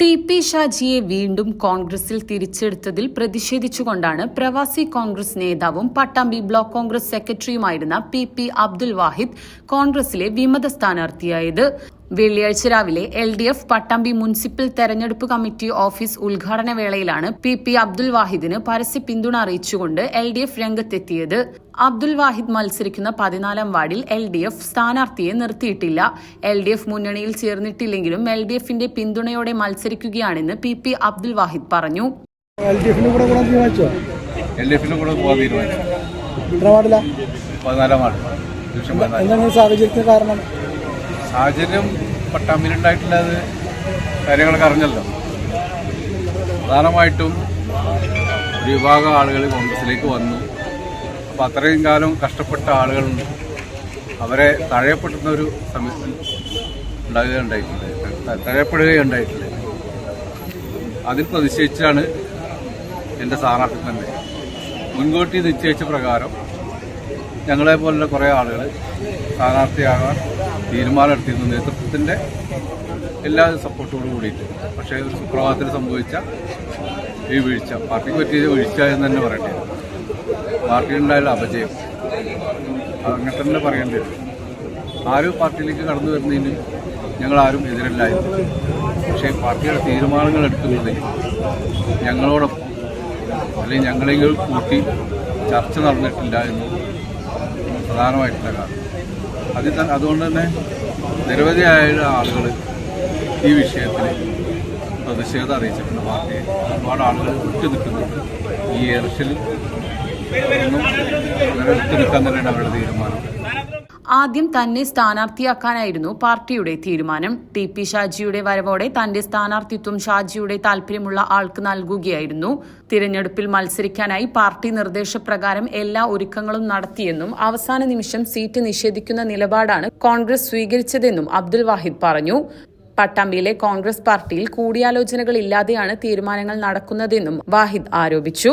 T P ഷാജിയെ വീണ്ടും കോൺഗ്രസിൽ തിരിച്ചെടുത്തതിൽ പ്രതിഷേധിച്ചുകൊണ്ടാണ് പ്രവാസി കോൺഗ്രസ് നേതാവും പട്ടാമ്പി ബ്ലോക്ക് കോൺഗ്രസ് സെക്രട്ടറിയുമായിരുന്ന പി പി അബ്ദുൽ വാഹിദ് കോൺഗ്രസിലെ വിമത സ്ഥാനാർത്ഥിയായത്. വെള്ളിയാഴ്ച രാവിലെ L D F Pattambi municipal തെരഞ്ഞെടുപ്പ് കമ്മിറ്റി ഓഫീസ് ഉദ്ഘാടന വേളയിലാണ് പി പി അബ്ദുൽ വാഹിദിന് പരസ്യ പിന്തുണ അറിയിച്ചുകൊണ്ട് എൽ ഡി എഫ് രംഗത്തെത്തിയത്. അബ്ദുൽ വാഹിദ് മത്സരിക്കുന്ന പതിനാലാം വാർഡിൽ എൽ ഡി എഫ് സ്ഥാനാർത്ഥിയെ നിർത്തിയിട്ടില്ല. എൽ ഡി എഫ് മുന്നണിയിൽ ചേർന്നിട്ടില്ലെങ്കിലും എൽ ഡി എഫിന്റെ പിന്തുണയോടെ മത്സരിക്കുകയാണെന്ന് പി പി അബ്ദുൽ വാഹിദ് പറഞ്ഞു. എൽ ഡി എഫിന്റെ കൂടെ പോകാൻ തീരുമാനിച്ചു? പതിനാലാം വാർഡ്. സാഹചര്യത്തിന് കാരണം? സാഹചര്യം പട്ടാമ്പിയിലുണ്ടായിട്ടുള്ള അത് കാര്യങ്ങളൊക്കെ അറിഞ്ഞല്ലോ. പ്രധാനമായിട്ടും ഒരു വിഭാഗം ആളുകൾ കോൺഗ്രസിലേക്ക് വന്നു. അപ്പോൾ അത്രയും കാലം കഷ്ടപ്പെട്ട ആളുകളുണ്ട്. അവരെ തഴയപ്പെടുന്ന ഒരു സമയത്ത് ഉണ്ടാകുകയുണ്ടായിട്ടുണ്ട് തഴയപ്പെടുകയുണ്ടായിട്ടില്ല അതിൽ പ്രതിഷേധിച്ചാണ് എന്റെ സ്ഥാനാർത്ഥി തന്നെ. മുൻകൂട്ടി നിശ്ചയിച്ച പ്രകാരം ഞങ്ങളെ പോലുള്ള കുറേ ആളുകൾ സ്ഥാനാർത്ഥിയാകാൻ തീരുമാനമെടുത്തിരുന്നു. നേതൃത്വത്തിന്റെ എല്ലാ സപ്പോർട്ടോടും കൂടിയിട്ട്. പക്ഷേ ഒരു സുപ്രഭാതത്തിൽ സംഭവിച്ച ഈ വീഴ്ച പാർട്ടിക്ക് പറ്റിയ വീഴ്ച എന്ന് തന്നെ പറയേണ്ടി വരും പാർട്ടിയിലുണ്ടായുള്ള അപജയം. അങ്ങനെ തന്നെ പറയേണ്ടി വരും. ആരും പാർട്ടിയിലേക്ക് കടന്നു വരുന്നതിന് ഞങ്ങളാരും എതിരല്ലായിരുന്നു. പക്ഷേ പാർട്ടിയുടെ തീരുമാനങ്ങൾ എടുക്കുന്നതിൽ ഞങ്ങളോടൊപ്പം അല്ലെങ്കിൽ ഞങ്ങളെങ്കിലും കൂട്ടി ചർച്ച നടന്നിട്ടില്ല എന്ന് പ്രധാനമായിട്ടുള്ള കാരണം. അതിൽ തന്നെ അതുകൊണ്ട് തന്നെ നിരവധിയായ ആളുകൾ ഈ വിഷയത്തിൽ പ്രതിഷേധം അറിയിച്ചിട്ടുണ്ട് പാർട്ടിയെ. ഒരുപാട് ആളുകൾ വിട്ടു നിൽക്കുന്നുണ്ട്. ഈ ഇലക്ഷനിൽ ഒന്നും അങ്ങനെ വിട്ടു നിൽക്കാൻ തന്നെയാണ് അവരുടെ തീരുമാനം. ആദ്യം തന്നെ സ്ഥാനാർത്ഥിയാക്കാനായിരുന്നു പാർട്ടിയുടെ തീരുമാനം. ടി പി ഷാജിയുടെ വരവോടെ തന്റെ സ്ഥാനാർത്ഥിത്വം ഷാജിയുടെ താൽപര്യമുള്ള ആൾക്ക് നൽകുകയായിരുന്നു. തിരഞ്ഞെടുപ്പിൽ മത്സരിക്കാനായി പാർട്ടി നിർദ്ദേശപ്രകാരം എല്ലാ ഒരുക്കങ്ങളും നടത്തിയെന്നും അവസാന നിമിഷം സീറ്റ് നിഷേധിക്കുന്ന നിലപാടാണ് കോൺഗ്രസ് സ്വീകരിച്ചതെന്നും അബ്ദുൽ വാഹിദ് പറഞ്ഞു. പട്ടാമ്പിയിലെ കോൺഗ്രസ് പാർട്ടിയിൽ കൂടിയാലോചനകളില്ലാതെയാണ് തീരുമാനങ്ങൾ നടക്കുന്നതെന്നും വാഹിദ് ആരോപിച്ചു.